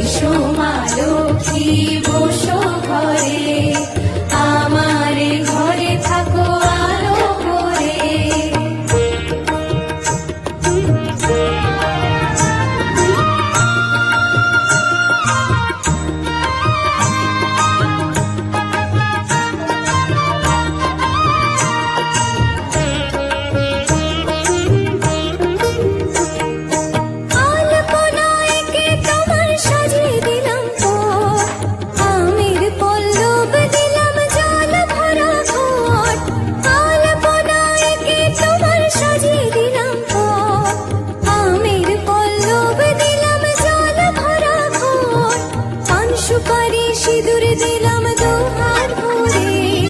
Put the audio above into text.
你马我 পারি সিঁদুর দিলাম দু